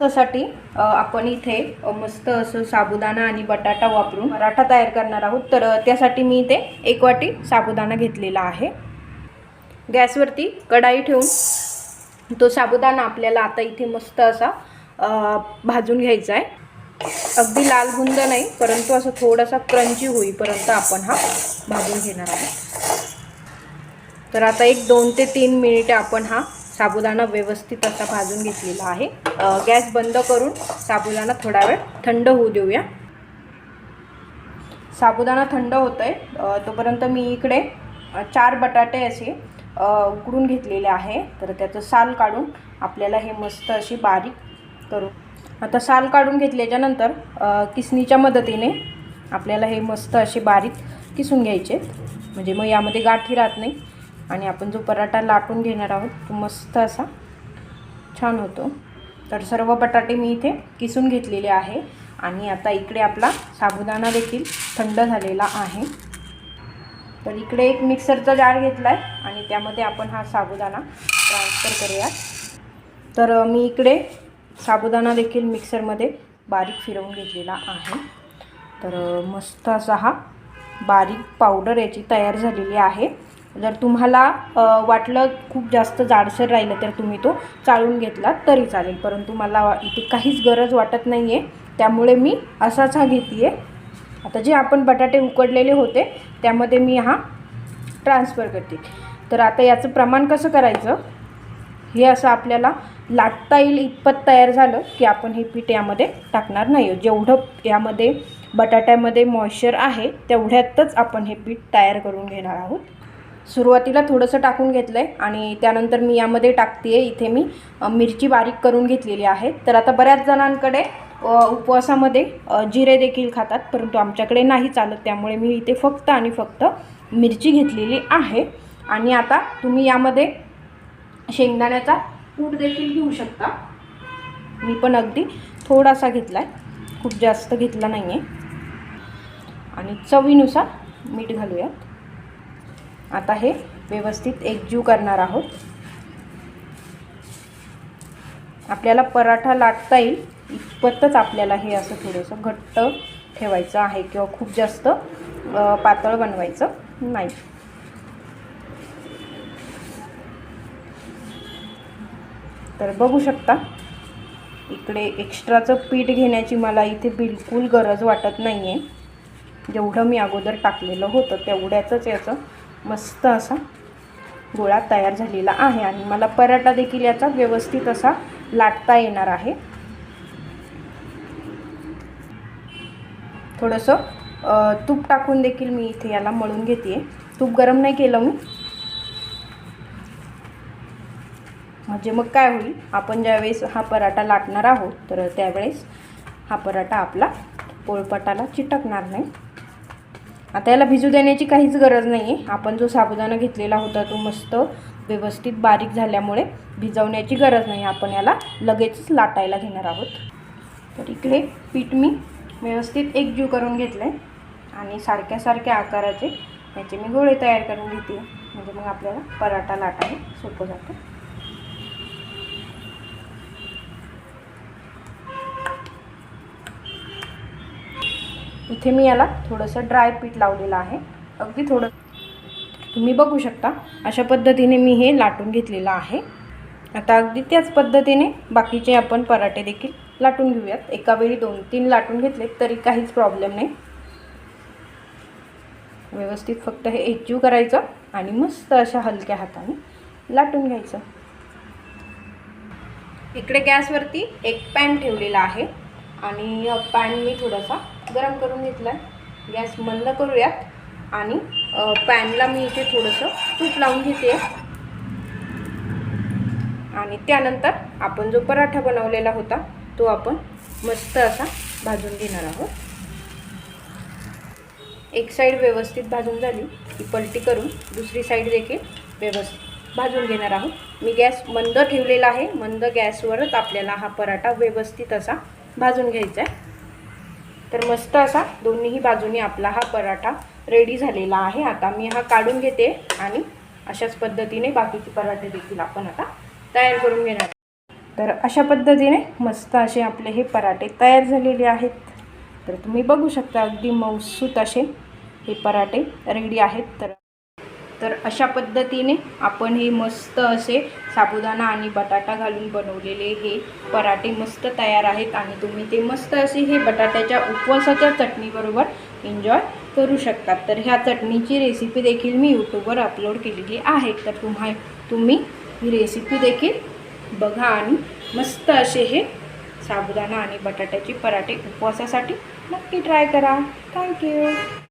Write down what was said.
त्यासाठी आपण इथे मस्त असं साबुदाणा आणि बटाटा वापरून पराठा तयार करणार आहोत. तर त्यासाठी मी इथे एक वाटी साबुदाणा घेतलेला आहे. गॅसवरती कढाई ठेवून तो साबुदाणा आपल्याला आता इथे मस्त असा भाजून घ्यायचा आहे. अगदी लाल गुंद नाही परंतु असं थोडासा क्रंची होईपर्यंत आपण हा भाजून घेणार आहोत. तर आता एक दोन ते तीन मिनिटे आपण हा साबुदाणा व्यवस्थित असा भाजून घेतलेला आहे. गॅस बंद करून साबुदाणा थोडा वेळ थंड होऊ देऊया. साबुदाणा थंड होत आहे तोपर्यंत मी इकडे चार बटाटे असे उकडून घेतलेले आहे. तर त्याचं साल काढून आपल्याला हे मस्त अशी बारीक करू आता साल काढून घेतल्याच्यानंतर किसणीच्या मदतीने आपल्याला हे मस्त असे बारीक किसून घ्यायचे. म्हणजे मग यामध्ये गाठी राहत नाही. आणि आपण जो पराठा लाटून घेणार आहोत तो मस्त असा छान होतो. तर सर्व बटाटे मी इथे किसून घेतलेले आहे आणि आता इकडे आपला साबुदाणा देखील थंड झालेला आहे. तर इकडे एक मिक्सरचा जार घेतला आहे आणि त्यामध्ये आपण हा साबुदाणा ट्रान्सफर करूयात. तर मी इकडे साबुदाणा देखील मिक्सरमध्ये बारीक फिरवून घेतलेला आहे. तर मस्त असा हा बारीक पावडर याची तयार झालेली आहे. जर तुम्हाला वाटलं खूप जास्त जाडसर राहिलं तर तुम्ही तो चाळून घेतला तरी चालेल. परंतु मला इथे काहीच गरज वाटत नाही आहे त्यामुळे मी असाच हा घेते आहे आता जे आपण बटाटे उकडलेले होते त्यामध्ये मी हा ट्रान्सफर करते. तर आता याचं प्रमाण कसं करायचं? हे असं आपल्याला लाटता येईल इतपत तयार झालं की आपण हे पीठ यामध्ये टाकणार नाही जेवढं यामध्ये बटाट्यामध्ये मॉइश्चर आहे तेवढ्यातच आपण हे पीठ तयार करून घेणार आहोत. सुरुवातीला थोडंसं टाकून घेतलं आहे आणि त्यानंतर मी यामध्ये टाकते आहे इथे मी मिरची बारीक करून घेतलेली आहे. तर आता बऱ्याच जणांकडे उपवासामध्ये जिरे देखील खातात परंतु आमच्याकडे नाही चालत त्यामुळे मी इथे फक्त आणि फक्त मिरची घेतलेली आहे. आणि आता तुम्ही यामध्ये शेंगदाण्याचा कूट देखील घेऊ शकता. मी पण अगदी थोडासा घेतला आहे खूप जास्त घेतला नाही आहे आणि चवीनुसार मीठ घालूयात. आता हे व्यवस्थित एकजीव करणार आहोत. आपल्याला पराठा लाटता येईल. इतपतच आपल्याला हे असं थोडंसं घट्ट ठेवायचं आहे किंवा खूप जास्त पातळ बनवायचं नाही. तर बघू शकता इकडे एक्स्ट्राचं पीठ घेण्याची मला इथे बिलकुल गरज वाटत नाही आहे जेवढं मी अगोदर टाकलेलं होतं तेवढ्याचंच याचं मस्त असा गोळा तयार झालेला आहे आणि मला पराठा देखील याचा व्यवस्थित असा लाटता येणार आहे. थोडंसं तूप टाकून देखील मी इथे याला मळून घेते तूप गरम नाही केलं मी. म्हणजे मग काय होईल? आपण ज्यावेळेस हा पराठा लाटणार आहोत तर त्यावेळेस हा पराठा आपला पोळपटाला चिटकणार नाही. आता याला भिजू देण्याची काहीच गरज नाही आहे आपण जो साबुदाणा घेतलेला होता तो मस्त व्यवस्थित बारीक झाल्यामुळे भिजवण्याची गरज नाही. आपण याला लगेचच लाटायला घेणार आहोत. तर इकडे पीठ मी व्यवस्थित एकजीव करून घेतलं आहे आणि सारख्या सारख्या आकाराचे. याचे मी गोळे तयार करून घेते. म्हणजे मग आपल्याला पराठा लाटायला सोपं जातं. इथे मी याला थोडंसं ड्राय पीठ लावलेलं आहे. अगदी थोडं तुम्ही बघू शकता अशा पद्धतीने मी हे लाटून घेतलेलं आहे. आता अगदी त्याच पद्धतीने बाकीचे आपण पराठे देखील लाटून घेऊयात. एका वेळी दोन तीन लाटून घेतले तरी काहीच प्रॉब्लेम नाही. व्यवस्थित फक्त हे एकजीव करायचं आणि मस्त अशा हलक्या हाताने लाटून घ्यायचं. इकडे गॅसवरती एक पॅन ठेवलेला आहे आणि पॅन मी थोडासा गरम करून घेतला आहे गॅस मंद करूयात. आणि पॅनला मी इथे थोडंसं तूप लावून घेते. आणि त्यानंतर आपण जो पराठा बनवलेला होता तो आपण मस्त असा भाजून घेणार आहोत. एक साईड व्यवस्थित भाजून झाली की पलटी करून दुसरी साईड देखील व्यवस्थित भाजून घेणार आहोत. मी गॅस मंद ठेवलेला आहे. मंद गॅसवरच आपल्याला हा पराठा व्यवस्थित असा भाजून घ्यायचा आहे. तर मस्त असा दोन्हीही बाजूनी आपला हा पराठा रेडी झालेला आहे. आता मी हा काढून घेते आणि अशाच पद्धतीने बाकीचे पराठे देखील आपण आता तयार करून घेणार तर अशा पद्धतीने मस्त असे आपले हे पराठे तयार झालेले आहेत. तर तुम्ही बघू शकता अगदी मौसूत असे हे पराठे रेडी आहेत. तर तर अशा पद्धतीने आपण हे मस्त असे साबुदाणा आणि बटाटा घालून बनवलेले हे पराठे मस्त तयार आहेत आणि तुम्ही ते मस्त असे हे बटाट्याच्या उपवासाच्या चटणीबरोबर एन्जॉय करू शकतात तर ह्या चटणीची रेसिपी देखील मी यूट्यूबवर अपलोड केलेली आहे. तर तुम्हा तुम्ही ही रेसिपी देखील बघा आणि मस्त असे हे साबुदाणा आणि बटाट्याचे पराठे उपवासासाठी नक्की ट्राय करा. थँक्यू